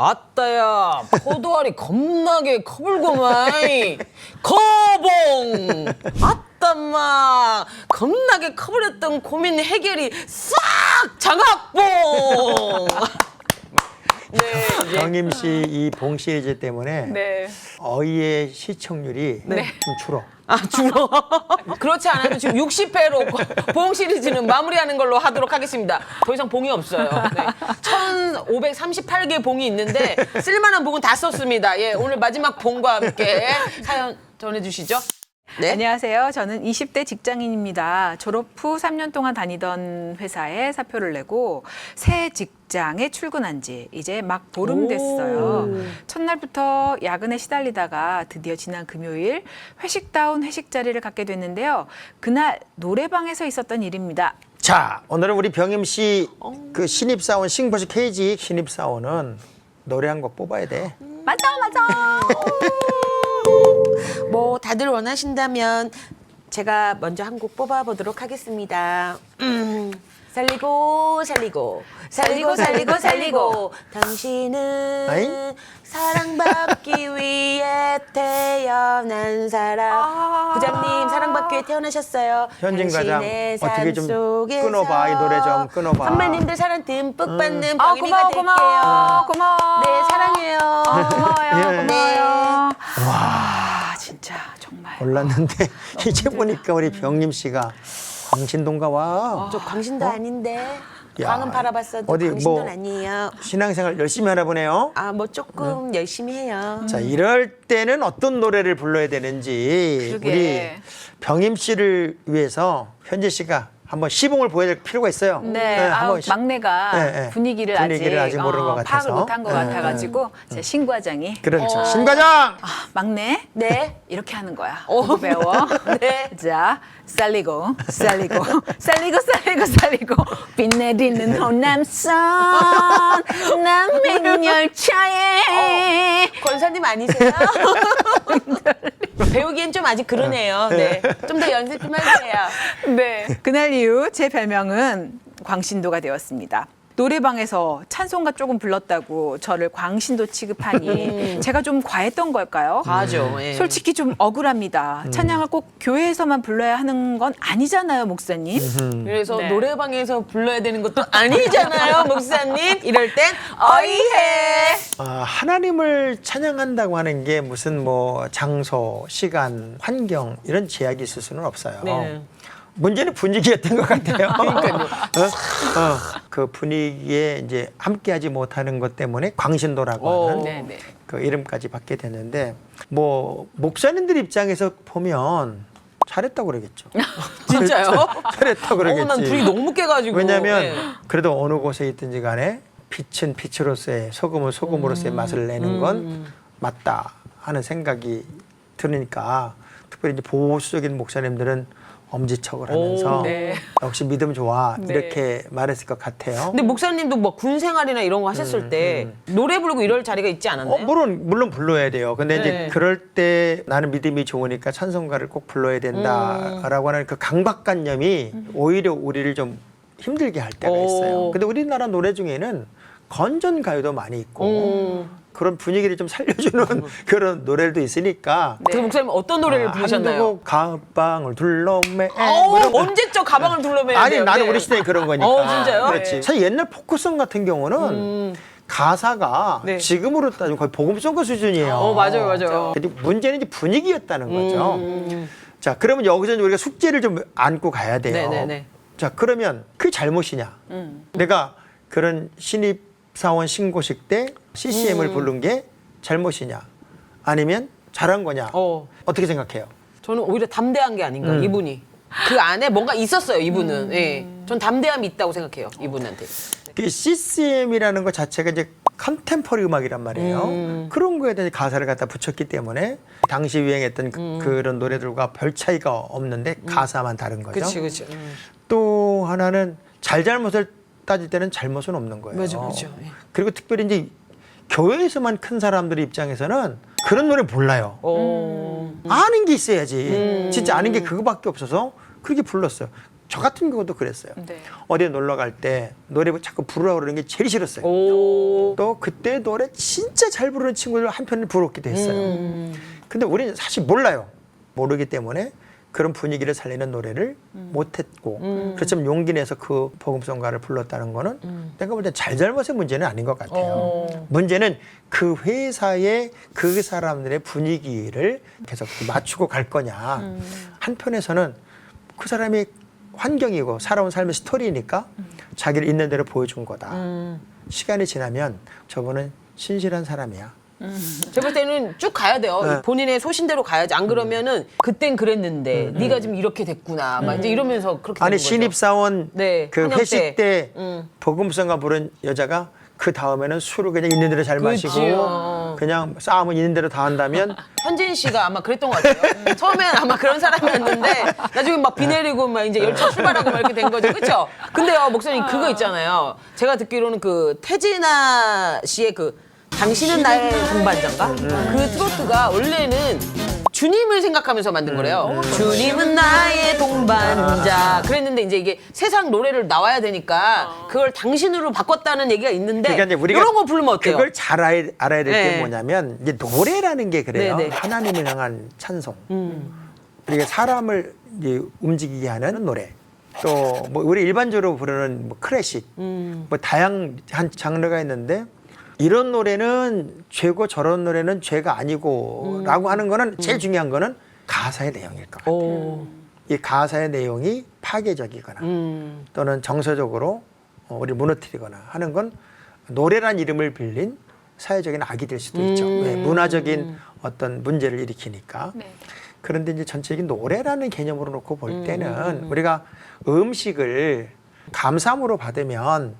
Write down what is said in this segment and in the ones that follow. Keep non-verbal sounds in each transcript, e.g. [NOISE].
아따야 포도알이 겁나게 커불고만 거봉. 아따마 겁나게 커버렸던 고민 해결이 싹 장학봉 네 경임 씨 이봉 시리즈 때문에 네. 어이의 시청률이 좀 줄어. 아 줄어. [LAUGHS] 그렇지 않아도 지금 60회로 봉 시리즈는 마무리하는 걸로 하도록 하겠습니다. 더 이상 봉이 없어요. 네. 1538개 봉이 있는데 쓸만한 봉은 다 썼습니다. 예 오늘 마지막 봉과 함께 사연 전해주시죠 네 안녕하세요. 저는 20대 직장인입니다. 졸업 후 3년 동안 다니던 회사에 사표를 내고 새 직장에 출근한 지 이제 막 보름 오. 됐어요. 첫날부터 야근에 시달리다가 드디어 지난 금요일 회식다운 회식 자리를 갖게 됐는데요. 그날 노래방에서 있었던 일입니다. 자, 오늘은 우리 병임 씨 그 신입 사원 싱버시 KG 신입 사원은 노래 한 곡 뽑아야 돼. 맞아, 맞아. [LAUGHS] 뭐 다들 원하신다면 제가 먼저 한 곡 뽑아보도록 하겠습니다. 음, 살리고 살리고 살리고 살리고 살리고 당신은 아잉? 사랑받기 위해 태어난 사람 아. 부장님 사랑받기 위해 태어나셨어요. 현진 과장, 당신의 어떻게 삶좀 속에서 끊어봐, 이 노래 좀 끊어봐. 선배님들 사랑 듬뿍 받는 아, 고마워, 될게요. 고마워. 고마워. 네 사랑해요. 고마워요, [LAUGHS] 예. 고마워요. 와. 몰랐는데 [LAUGHS] 이제 보니까 우리 병임 씨가 광신동가 와. 저 광신도 아닌데 야, 광은 바라봤어도 어디 광신도는 뭐- 아니에요. 신앙생활 열심히 하나 보네요. 아 뭐 조금 열심히 해요. 자, 이럴 때는 어떤 노래를 불러야 되는지 그러게. 우리 병임 씨를 위해서 현재 씨가 한번 시봉을 보여줄 필요가 있어요. 네, 아, 한번 시- 막내가 네, 네. 분위기를, 분위기를 아직 아직, 모르는 것 어, 같아서. 파악을 못한 것 네, 같아가지고 제 신과장이 그렇죠. 신과장! 아, 막내 네. [LAUGHS] 이렇게 하는 거야. 오. 어, 배워. [LAUGHS] 네. 자, 살리고, 살리고, 살리고, 살리고, 살리고, 비 내리는 호남선, 남행 열차에. 권사님 아니세요? [LAUGHS] 배우기엔 좀 아직 그러네요. 네. 좀 더 연습 좀 하세요. [LAUGHS] 네. 그날 이후 제 별명은 광신도가 되었습니다. 노래방에서 찬송가 조금 불렀다고 저를 광신도 취급하니 [LAUGHS] 제가 좀 과했던 걸까요? 과하죠. 예. 솔직히 좀 억울합니다. 찬양을 꼭 교회에서만 불러야 하는 건 아니잖아요, 목사님. 그래서 네. 노래방에서 불러야 되는 것도 아니잖아요, [LAUGHS] 목사님. 이럴 땐 어이해. 아, 하나님을 찬양한다고 하는 게 무슨 뭐 장소, 시간, 환경 이런 제약이 있을 수는 없어요. 네. 문제는 분위기였던 것 같아요. 그러니까요. [LAUGHS] 어? 어, 그 분위기에 이제 함께하지 못하는 것 때문에 광신도라고 어. 하는 네, 네. 그 이름까지 받게 됐는데 뭐 목사님들 입장에서 보면 잘했다고 그러겠죠. [LAUGHS] 진짜요? [LAUGHS] 잘했다고 그러겠지. 어, 난 둘이 너무 깨가지고. 왜냐하면 네. 그래도 어느 곳에 있든지 간에 빛은 빛으로서의 소금은 소금으로서의 맛을 내는 건 맞다 하는 생각이 들으니까 특별히 이제 보수적인 목사님들은 엄지척을 하면서 오, 네. 역시 믿음 좋아 네. 이렇게 말했을 것 같아요. 근데 목사님도 뭐군 생활이나 이런 거 하셨을 때 노래 부르고 이럴 자리가 있지 않았나요? 어, 물론 물론 불러야 돼요. 근데 네. 이제 그럴 때 나는 믿음이 좋으니까 찬송가를 꼭 불러야 된다라고 하는 그 강박관념이 오히려 우리를 좀 힘들게 할 때가 오. 있어요. 근데 우리나라 노래 중에는 건전 가요도 많이 있고 음. 그런 분위기를 좀 살려주는 [LAUGHS] 그런 노래도 있으니까 그 목사님 어떤 노래를 아, 부르셨나요? 한두 곡 가방을 둘러매 어우, 언제적 가방을 둘러매야 아니 돼요? 나는 네. 우리 시대에 그런 거니까. 어, 진짜요? 그렇지. 네. 사실 옛날 포크송 같은 경우는 음. 가사가 네. 지금으로 따지면 거의 복음송가 수준이에요. 어, 맞아요, 맞아요. 근데 문제는 이제 분위기였다는 거죠. 음. 자, 그러면 여기서 이제 우리가 숙제를 좀 안고 가야 돼요. 네 네 네. 자, 그러면 그게 잘못이냐? 음. 내가 그런 신입 사원 신고식 때 CCM을 음. 부른 게 잘못이냐? 아니면 잘한 거냐? 어. 어떻게 생각해요? 저는 오히려 담대한 게 아닌가 음. 이분이 그 안에 뭔가 있었어요 이분은 예. 전 담대함이 있다고 생각해요 이분한테 그 CCM이라는 것 자체가 이제 컨템퍼리 음악이란 말이에요. 음. 그런 거에 대해 가사를 갖다 붙였기 때문에 당시 유행했던 그, 런 노래들과 별 차이가 없는데 가사만 다른 거죠. 그렇지 그렇지 음. 또 하나는 잘잘못을 따질 때는 잘못은 없는 거예요. 맞아, 맞아. 예. 그리고 특별히 이제 교회에서만 큰 사람들 입장에서는 그런 노래 몰라요. 어. 아는 게 있어야지. 진짜 아는 게 그거밖에 없어서 그렇게 불렀어요. 저 같은 경우도 그랬어요. 네. 어디 놀러 갈 때 노래 자꾸 부르라고 그러는 게 제일 싫었어요. 오. 또 그때 노래 진짜 잘 부르는 친구들 한편을 부럽기도 했어요. 근데 우리는 사실 몰라요. 모르기 때문에 그런 분위기를 살리는 노래를 못했고 그렇지만 용기 내서 그 복음성가를 불렀다는 거는 내가 볼 때 잘잘못의 문제는 아닌 것 같아요. 어. 문제는 그 회사의 그 사람들의 분위기를 계속 맞추고 갈 거냐. 한편에서는 그 사람이 환경이고 살아온 삶의 스토리니까 자기를 있는 대로 보여준 거다. 시간이 지나면 저분은 신실한 사람이야. 제가 볼 때는 쭉 가야 돼요. 네. 본인의 소신대로 가야지. 안 그러면은 그땐 그랬는데 네가 지금 이렇게 됐구나. 막 이제 이러면서 그렇게 아니 되는 거죠. 신입사원 네, 그 한영 회식 때. 때 음. 복음성가 부른 여자가 그 다음에는 술을 그냥 있는 대로 잘 마시고 그치요. 그냥 싸움은 있는 대로 다 한다면 [LAUGHS] 현진 씨가 아마 그랬던 것 같아요. 처음엔 아마 그런 사람이었는데 나중에 막 비 내리고 막 이제 열차 출발하고 막 이렇게 된 거죠. 그렇죠? 근데요, 목사님 그거 있잖아요. 제가 듣기로는 그 태진아 씨의 그 당신은 나의 동반자인가? 그 트로트가 원래는 주님을 생각하면서 만든 거래요. 주님은 나의 동반자. 그랬는데 이제 이게 세상 노래를 나와야 되니까 그걸 당신으로 바꿨다는 얘기가 있는데 그러니까 이제 우리가 이런 거 부르면 어때요? 그걸 잘 알아야, 알아야 될 게 네. 뭐냐면 이제 노래라는 게 그래요. 네, 네. 하나님을 향한 찬송. 음. 우리가 사람을 이제 움직이게 하는 노래. 또 뭐 우리 일반적으로 부르는 뭐 클래식, 음. 뭐 다양한 장르가 있는데 이런 노래는 죄고 저런 노래는 죄가 아니고라고 하는 거는 제일 중요한 거는 가사의 내용일 것 같아요. 음. 오. 이 가사의 내용이 파괴적이거나 음. 또는 정서적으로 어, 우리 무너뜨리거나 하는 건 노래란 이름을 빌린 사회적인 악이 될 수도 있죠. 음. 왜? 문화적인 어떤 문제를 일으키니까. 네. 그런데 이제 전체적인 노래라는 개념으로 놓고 음, 볼 때는 우리가 음식을 감사함으로 받으면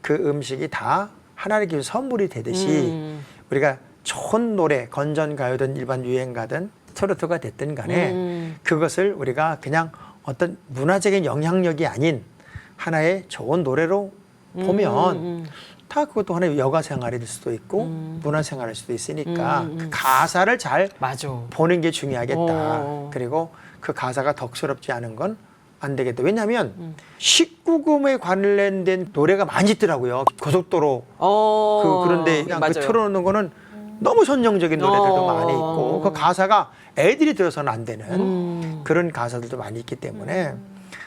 그 음식이 다 하나님께 선물이 되듯이 음. 우리가 좋은 노래, 건전 가요든 일반 유행가든 트로트가 됐든 간에 음. 그것을 우리가 그냥 어떤 문화적인 영향력이 아닌 하나의 좋은 노래로 보면 음, 다 그것도 하나의 여가 생활일 수도 있고 문화 생활일 수도 있으니까 그 가사를 잘 맞아. 보는 게 중요하겠다. 어. 그리고 그 가사가 덕스럽지 않은 건 안 되겠다. 왜냐하면 19금에 관련된 노래가 많이 있더라고요. 고속도로 어. 그 그런데 그냥 그 맞아요. 틀어놓는 거는 너무 선정적인 노래들도 어. 많이 있고 그 가사가 애들이 들어서는 안 되는 음. 그런 가사들도 많이 있기 때문에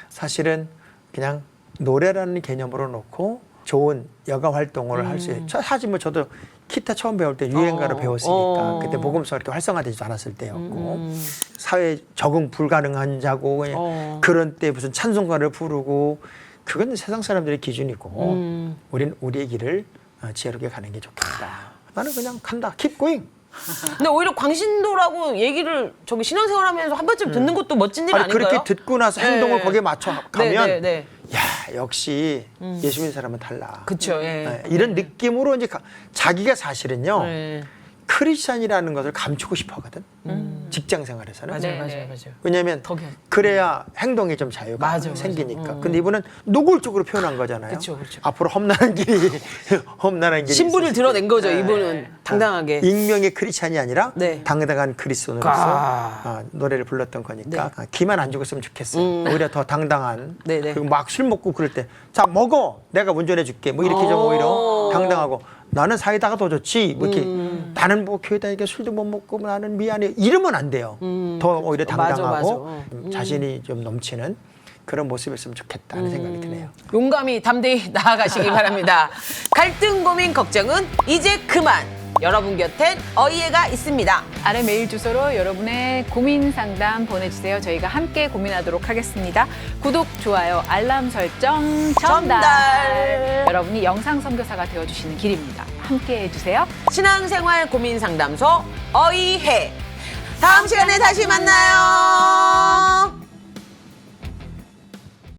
사실은 그냥 노래라는 개념으로 놓고 좋은 여가 활동을 할 수 있어요. 사실 뭐 저도 기타 처음 배울 때 유행가를 음. 어. 배웠으니까 어. 그때 복음성 이렇게 활성화되지 않았을 때였고 음. 사회 적응 불가능한 자고 그냥 어. 그런 때 무슨 찬송가를 부르고 그건 세상 사람들의 기준이고 음. 우리는 우리의 길을 어, 지혜롭게 가는 게 좋겠다. 나는 그냥 간다. keep going. 근데 오히려 광신도라고 얘기를 저기 신앙생활하면서 한 번쯤 듣는 것도 멋진 일 아니 아닌가요? 그렇게 듣고 나서 행동을 네. 거기에 맞춰 네, 가면 네, 네. 야 역시 예수 믿는 사람은 달라. 그쵸. 예. 네, 이런 느낌으로 이제 가- 자기가 사실은요 네. 크리스찬이라는 것을 감추고 싶어하거든. 직장 생활에서는. 맞아요, 네, 맞아요, 네. 맞아요. 왜냐하면 더 겨- 그래야 행동에 좀 자유가 맞아, 맞아. 생기니까. 음. 근데 이분은 노골적으로 표현한 거잖아요. 그쵸, 그쵸. 앞으로 험난한 길이 [LAUGHS] 험난한 길이 있을 드러낸 거죠, 네. 이분은. 당당하게. 익명의 크리스찬이 아니라 네. 당당한 그리스도로서 아. 어, 노래를 불렀던 거니까 네. 아, 기만 안 죽었으면 좋겠어요. 음. 오히려 더 당당한 네, 네. 그리고 막 술 먹고 그럴 때 자 먹어 내가 운전해 줄게 뭐 이렇게 좀 오. 오히려 당당하고 나는 사이다가 더 좋지 뭐 이렇게 음. 나는 뭐 교회다 이게 술도 못 먹고 나는 미안해 이러면 안 돼요. 더 오히려 음. 맞아, 당당하고 맞아. 음, 자신이 좀 넘치는 그런 모습이었으면 좋겠다는 생각이 음. 드네요. 용감히 담대히 [LAUGHS] 나아가시기 바랍니다. 갈등 고민 걱정은 이제 그만. 여러분 곁엔 어이해가 있습니다. 아래 메일 주소로 여러분의 고민 상담 보내주세요. 저희가 함께 고민하도록 하겠습니다. 구독, 좋아요, 알람 설정, 전달. 전달. 여러분이 영상 선교사가 되어주시는 길입니다. 함께 해주세요. 신앙생활 고민 상담소 어이해. 다음 시간에 다시 만나요.